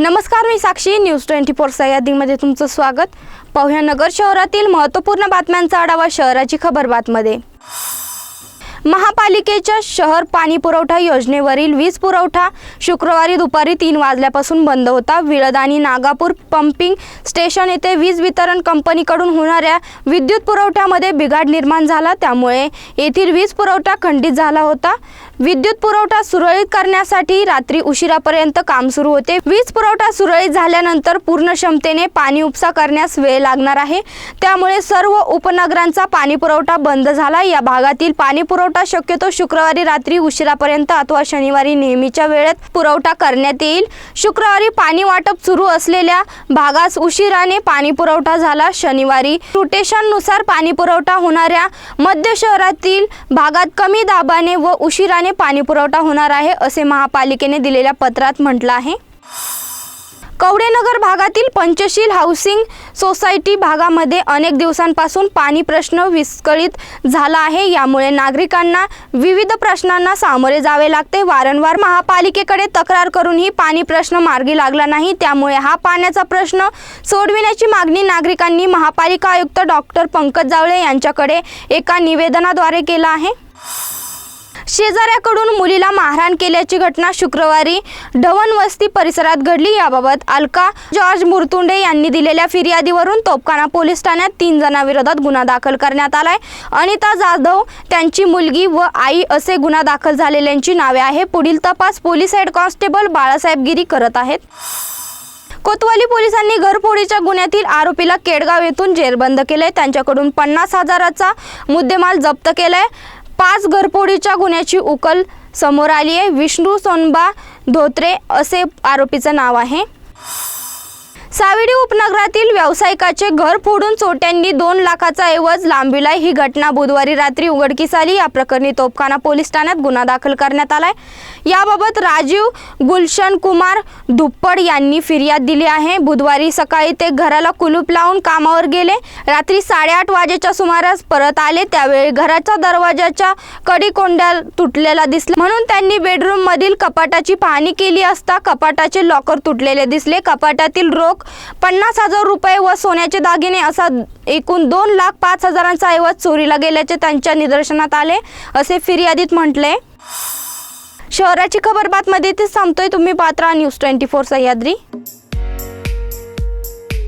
नमस्कार मी Sakshi. News twenty four यादीमध्ये तुमचं स्वागत. पाहुया नगर शहरातील महत्त्वपूर्ण बातम्यांचा आढावा शहराची खबर बातमध्ये. महापालिकेच्या शहर पाणी पुरवठा योजनेवरील वीज पुरवठा शुक्रवारी दुपारी तीन वाजल्यापासून बंद होता. विळद आणि नागापूर पंपिंग स्टेशन येथे वीज वितरण कंपनीकडून होणाऱ्या विद्युत पुरवठ्यामध्ये बिघाड निर्माण झाला. त्यामुळे येथील वीज पुरवठा खंडित झाला होता. विद्युत पुरवठा सुरळीत करण्यासाठी रात्री उशिरापर्यंत काम सुरू होते. वीज पुरवठा सुरळीत झाल्यानंतर पूर्ण क्षमतेने पाणी उपसा करण्यास वेळ लागणार आहे. त्यामुळे सर्व उपनगरांचा पाणी पुरवठा बंद झाला. या भागातील पाणी पुरवठा शक्यतो शुक्रवारी रात्री उशिरापर्यंत अथवा शनिवारी नेहमीच्या वेळेत पुरवठा करण्यात येईल. शुक्रवारी पाणी वाटप सुरू असलेल्या भागास उशिराने पाणी पुरवठा झाला. शनिवारी रोटेशननुसार पाणी पुरवठा होणाऱ्या मध्य शहरातील भागात कमी दाबाने व उशिराने पाणी पुरवठा होणार आहे असे महापालिकेने दिलेल्या पत्रात म्हटलं आहे. कवडेनगर भागातील पंचशील हाऊसिंग सोसायटी भागामध्ये अनेक दिवसांपासून पाणी प्रश्न विस्कळीत झाला आहे. यामुळे नागरिकांना विविध प्रश्नांना सामोरे जावे लागते. वारंवार महापालिकेकडे तक्रार करूनही पाणी प्रश्न मार्गी लागला नाही. त्यामुळे हा पाण्याचा प्रश्न सोडविण्याची मागणी नागरिकांनी महापालिका आयुक्त डॉक्टर पंकज जावळे यांच्याकडे एका निवेदनाद्वारे केला आहे. शेजाऱ्याकडून मुलीला मारहाण केल्याची घटना शुक्रवारी ढवण वस्ती परिसरात घडली. याबाबत अलका जॉर्ज मुरतुंडे यांनी दिलेल्या फिर्यादीवरून तोपखाना पोलीस ठाण्यात तीन जणांविरोधात गुन्हा दाखल करण्यात आलाय. अनिता जाधव त्यांची मुलगी व आई असे गुन्हा दाखल झालेल्यांची नावे आहे. पुढील तपास police head constable Balasaheb Giri करत आहेत. कोतवाली पोलिसांनी घरफोडीच्या गुन्ह्यातील आरोपीला केडगाव येथून जेरबंद केलंय. त्यांच्याकडून पन्नास हजाराचा मुद्देमाल जप्त केलाय. पाच घरफोडीच्या गुन्ह्याची उकल समोर आली आहे. विष्णू सोनबा धोत्रे असे आरोपीचं नाव आहे. साविडी उपनगरातील व्यावसायिकाचे घर फोडून चोट्यांनी दोन लाखाचा ऐवज लांबिला ही घटना बुधवारी रात्री उघडकीस आली. या प्रकरणी तोपखाना पोलीस ठाण्यात गुन्हा दाखल करण्यात आलाय. याबाबत राजीव गुलशन कुमार धुप्पड यांनी फिर्याद दिली आहे. बुधवारी सकाळी ते घराला कुलूप लावून कामावर गेले. रात्री साडेआठ वाजेच्या सुमारास परत आले. त्यावेळी घराच्या दरवाजाच्या कडी कोंड्या तुटलेला दिसला. म्हणून त्यांनी बेडरूम मधील कपाटाची पाहणी केली असता कपाटाचे लॉकर तुटलेले दिसले. कपाटातील रोख पन्नास हजार रुपये व सोन्याचे दागिने असा एकूण दोन लाख पाच हजारांचा ऐवज चोरीला गेल्याचे त्यांच्या निदर्शनात आले असे फिर्यादीत म्हटले. शहराची खबर बातमध्ये ते थांबतोय तुम्ही Patra news twenty four Sahyadri.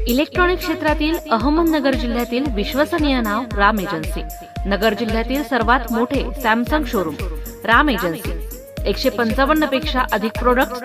Electronic क्षेत्रातील अहमदनगर जिल्ह्यातील विश्वसनीय नाव राम एजन्सी. नगर जिल्ह्यातील सर्वात मोठे सॅमसंग शोरूम राम एजन्सी. एकशे पंचावन्नपेक्षा अधिक प्रोडक्ट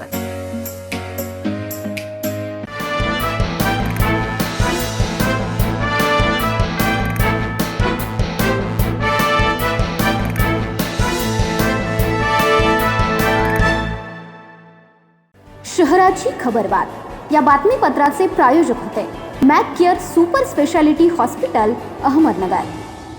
शहराची खबरबात. या बातमीपत्राचे प्रायोजक होते. Mac care super speciality hospital Ahmednagar.